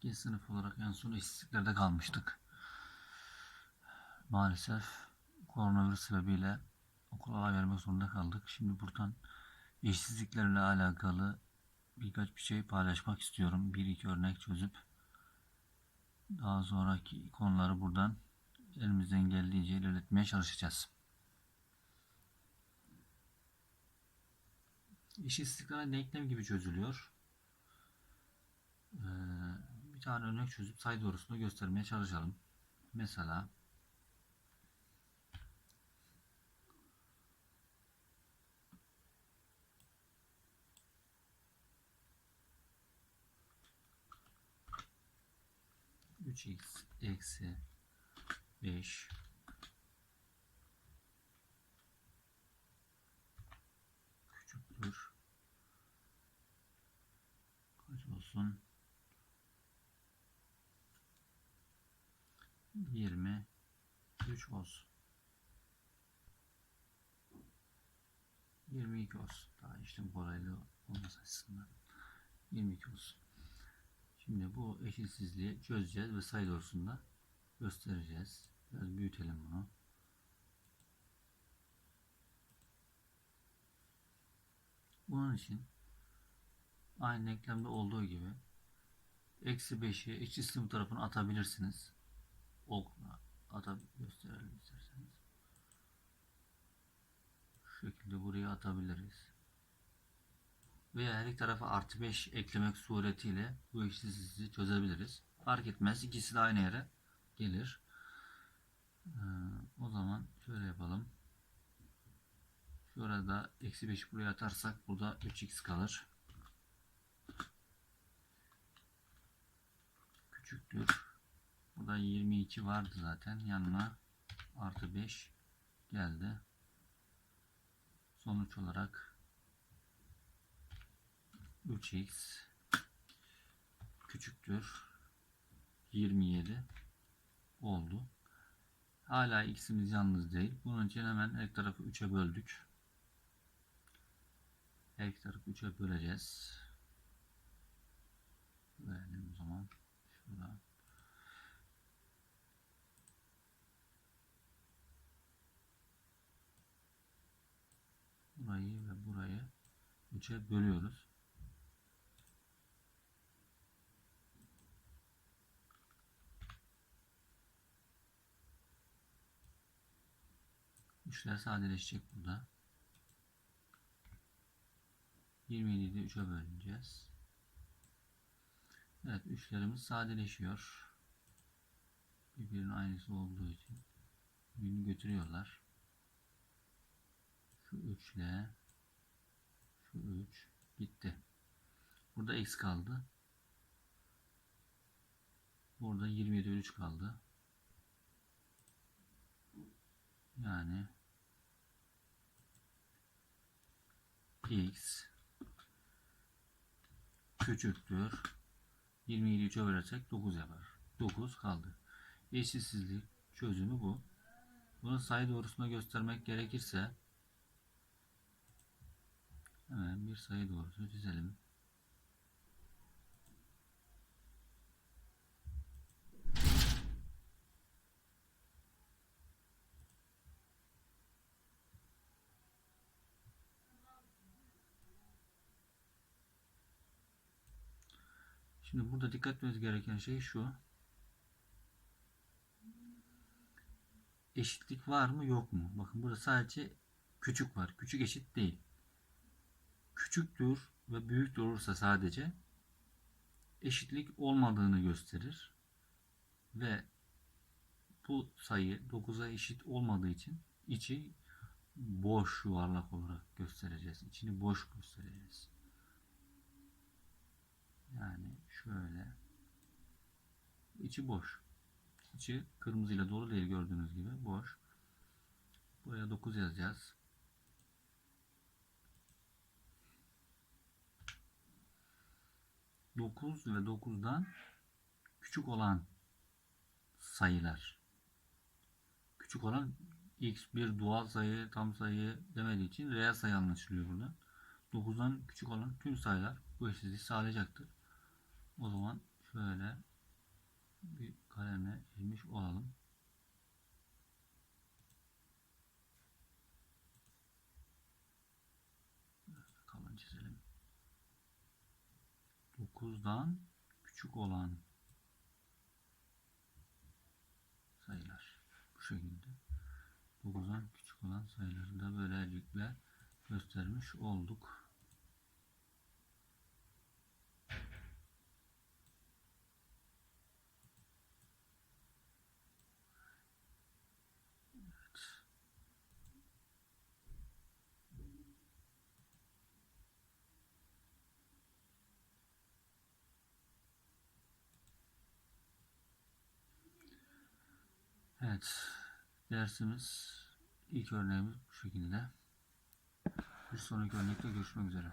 İkinci sınıf olarak en son eşitsizliklerde kalmıştık. Maalesef koronavirüs sebebiyle okula ara vermek zorunda kaldık. Şimdi buradan eşitsizliklerle alakalı birkaç bir şey paylaşmak istiyorum. Bir iki örnek çözüp daha sonraki konuları buradan elimizden geldiğince ilerletmeye çalışacağız. Eşitsizlikler denklem gibi çözülüyor. Ee, bir tane örnek çözüp sayı doğrusunu göstermeye çalışalım. Mesela üç x eksi beş. Küçüktür. Kaç olsun 23 olsun. 22 olsun. Daha işlem kolaylığı olması açısından. 22 olsun. Şimdi bu eşitsizliği çözeceğiz ve sayı doğrusunda göstereceğiz. Biraz büyütelim bunu. Bunun için aynı denklemde olduğu gibi eksi 5'i eşit sınıf tarafına atabilirsiniz. Okla atab gösterelim isterseniz. Şu şekilde buraya atabiliriz. Veya her iki tarafa artı 5 eklemek suretiyle bu eşitsizliği çözebiliriz. Fark etmez. ikisi de aynı yere gelir. Ee, o zaman şöyle yapalım. Şurada eksi 5 buraya atarsak burada 3x kalır. küçüktür. Burada 22 vardı zaten. Yanına artı 5 geldi. Sonuç olarak 3x küçüktür 27 oldu. Hala x'imiz yalnız değil. Bunun için hemen her tarafı 3'e böldük. Her tarafı 3'e böleceğiz. Verelim o zaman. Şurada. Burayı ve burayı 3'e bölüyoruz. Üçler sadeleşecek burada. 27'yi de 3'e böleceğiz. Evet üçlerimiz sadeleşiyor. Birbirinin aynısı olduğu için birbirini götürüyorlar. Şu 3 ile şu 3 gitti. Burada x kaldı. Burada 27 3 kaldı. Yani x küçüktür 27'yi 3'e bölersek 9 yapar. 9 kaldı. Eşitsizlik çözümü bu. Bunu sayı doğrusuna göstermek gerekirse hemen bir sayı doğrusu çizelim. Şimdi burada dikkat etmemiz gereken şey şu. Eşitlik var mı yok mu? Bakın burada sadece küçük var. Küçük eşit değil. Küçüktür ve büyük olursa sadece eşitlik olmadığını gösterir. Ve bu sayı 9'a eşit olmadığı için içi boş yuvarlak olarak göstereceğiz. İçini boş göstereceğiz. Yani şöyle. içi boş. İçi kırmızıyla dolu değil gördüğünüz gibi. Boş. Buraya 9 yazacağız. Dokuz ve dokuzdan küçük olan sayılar. Küçük olan x bir doğal sayı, tam sayı demediği için reel sayı anlaşılıyor burada. 9'dan küçük olan tüm sayılar bu eşitliği sağlayacaktır. O zaman şöyle bir kalemle çizmiş olalım. Biraz kalın çizelim. 9'dan küçük olan sayılar. Bu şekilde. 9'dan küçük olan sayıları da böylelikle göstermiş olduk. Evet. Dersimiz ilk örneğimiz bu şekilde. Bir sonraki örnekte görüşmek üzere.